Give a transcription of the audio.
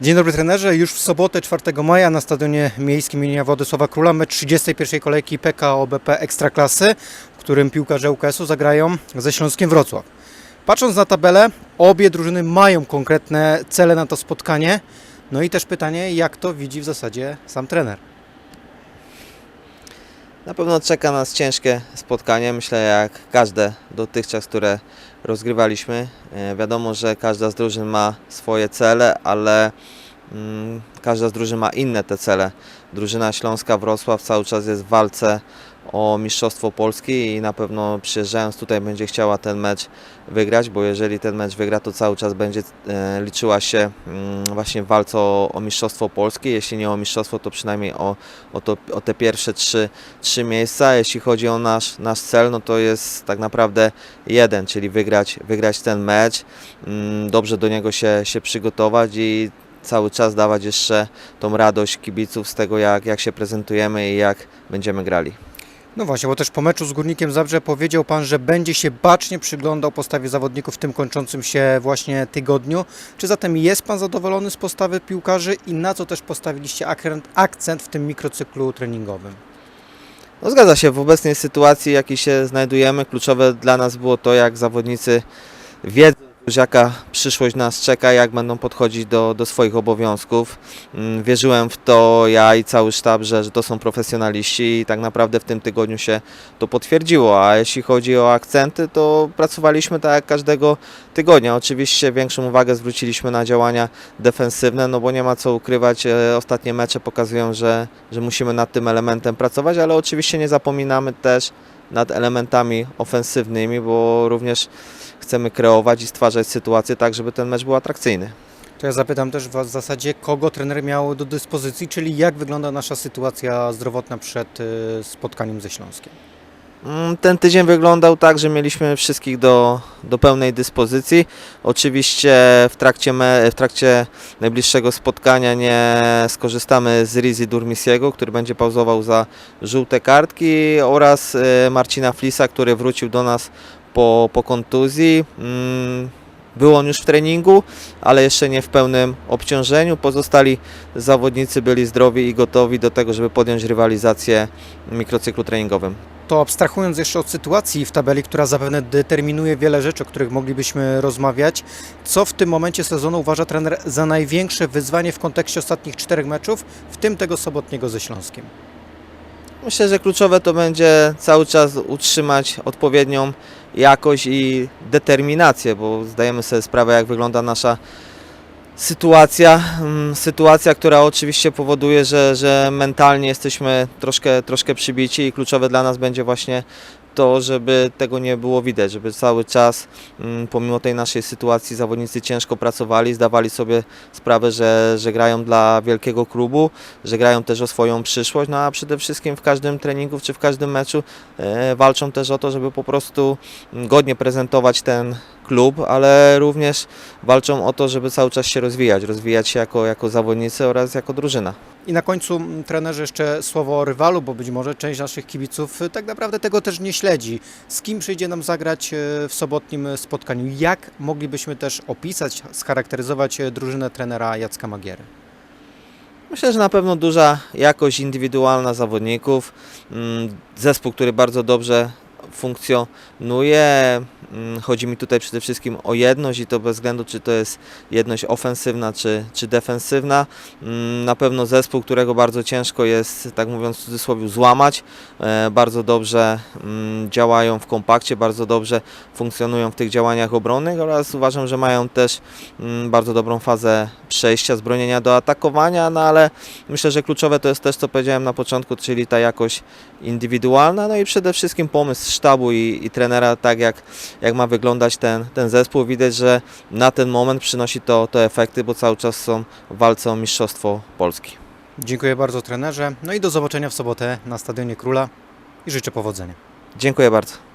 Dzień dobry trenerze. Już w sobotę 4 maja na Stadionie Miejskim im. Władysława Króla mecz 31 kolejki PKO BP Ekstraklasy, w którym piłkarze UKS-u zagrają ze Śląskiem Wrocław. Patrząc na tabelę, obie drużyny mają konkretne cele na to spotkanie. No i też pytanie, jak to widzi w zasadzie sam trener. Na pewno czeka nas ciężkie spotkanie, myślę jak każde dotychczas, które rozgrywaliśmy. E, Wiadomo, że każda z drużyn ma swoje cele, ale mm, każda z drużyn ma inne te cele. Drużyna Śląska Wrocław cały czas jest w walce o Mistrzostwo Polski i na pewno przyjeżdżając tutaj będzie chciała ten mecz wygrać, bo jeżeli ten mecz wygra, to cały czas będzie e, liczyła się mm, właśnie w walce o, o Mistrzostwo Polski. Jeśli nie o Mistrzostwo, to przynajmniej o, o, to, o te pierwsze trzy, trzy miejsca. Jeśli chodzi o nasz, nasz cel, no to jest tak naprawdę jeden, czyli wygrać, wygrać ten mecz, mm, dobrze do niego się, się przygotować i cały czas dawać jeszcze tą radość kibiców z tego, jak, jak się prezentujemy i jak będziemy grali. No właśnie, bo też po meczu z Górnikiem Zabrze powiedział Pan, że będzie się bacznie przyglądał postawie zawodników w tym kończącym się właśnie tygodniu. Czy zatem jest Pan zadowolony z postawy piłkarzy i na co też postawiliście akcent w tym mikrocyklu treningowym? No zgadza się, w obecnej sytuacji, jakiej się znajdujemy, kluczowe dla nas było to, jak zawodnicy wiedzą, jaka przyszłość nas czeka, jak będą podchodzić do, do swoich obowiązków. Mm, Wierzyłem w to ja i cały sztab, że, że to są profesjonaliści i tak naprawdę w tym tygodniu się to potwierdziło. A jeśli chodzi o akcenty, to pracowaliśmy tak jak każdego tygodnia. Oczywiście większą uwagę zwróciliśmy na działania defensywne, no bo nie ma co ukrywać. e, Ostatnie mecze pokazują, że, że musimy nad tym elementem pracować, ale oczywiście nie zapominamy też nad elementami ofensywnymi, bo również chcemy kreować i stwarzać sytuacje tak, żeby ten mecz był atrakcyjny. To ja zapytam też Was w zasadzie, kogo trener miał do dyspozycji, czyli jak wygląda nasza sytuacja zdrowotna przed y, spotkaniem ze Śląskiem. Mm, Ten tydzień wyglądał tak, że mieliśmy wszystkich do, do pełnej dyspozycji. Oczywiście w trakcie, me, w trakcie najbliższego spotkania nie skorzystamy z Rizi Durmisiego, który będzie pauzował za żółte kartki oraz e, Marcina Flisa, który wrócił do nas po, po kontuzji. Mm, Był on już w treningu, ale jeszcze nie w pełnym obciążeniu. Pozostali zawodnicy byli zdrowi i gotowi do tego, żeby podjąć rywalizację w mikrocyklu treningowym. To abstrahując jeszcze od sytuacji w tabeli, która zapewne determinuje wiele rzeczy, o których moglibyśmy rozmawiać, co w tym momencie sezonu uważa trener za największe wyzwanie w kontekście ostatnich czterech meczów, w tym tego sobotniego ze Śląskiem? Myślę, że kluczowe to będzie cały czas utrzymać odpowiednią jakość i determinację, bo zdajemy sobie sprawę, jak wygląda nasza sytuacja. Mm, Sytuacja, która oczywiście powoduje, że, że mentalnie jesteśmy troszkę, troszkę przybici i kluczowe dla nas będzie właśnie to, żeby tego nie było widać, żeby cały czas, mm, pomimo tej naszej sytuacji, zawodnicy ciężko pracowali, zdawali sobie sprawę, że, że grają dla wielkiego klubu, że grają też o swoją przyszłość, no a przede wszystkim w każdym treningu czy w każdym meczu e, walczą też o to, żeby po prostu godnie prezentować ten klub, ale również walczą o to, żeby cały czas się rozwijać, rozwijać się jako, jako zawodnicy oraz jako drużyna. I na końcu, m, trenerze, jeszcze słowo o rywalu, bo być może część naszych kibiców y, tak naprawdę tego też nie śledzi. Z kim przyjdzie nam zagrać y, w sobotnim y, spotkaniu? Jak moglibyśmy też opisać, scharakteryzować y, drużynę trenera Jacka Magiery? Myślę, że na pewno duża jakość indywidualna zawodników, mm, zespół, który bardzo dobrze funkcjonuje. Mm, Chodzi mi tutaj przede wszystkim o jedność i to bez względu, czy to jest jedność ofensywna, czy, czy defensywna. Mm, Na pewno zespół, którego bardzo ciężko jest, tak mówiąc w cudzysłowie, złamać. E, Bardzo dobrze mm, działają w kompakcie, bardzo dobrze funkcjonują w tych działaniach obronnych oraz uważam, że mają też bardzo dobrą fazę przejścia z bronienia do atakowania, no ale myślę, że kluczowe to jest też, co powiedziałem na początku, czyli ta jakość indywidualna, no i przede wszystkim pomysł sztabu i, i trenera, tak jak, jak ma wyglądać ten, ten zespół. Widać, że na ten moment przynosi to, to efekty, bo cały czas są walce o Mistrzostwo Polski. Dziękuję bardzo trenerze. No i do zobaczenia w sobotę na Stadionie Króla i życzę powodzenia. Dziękuję bardzo.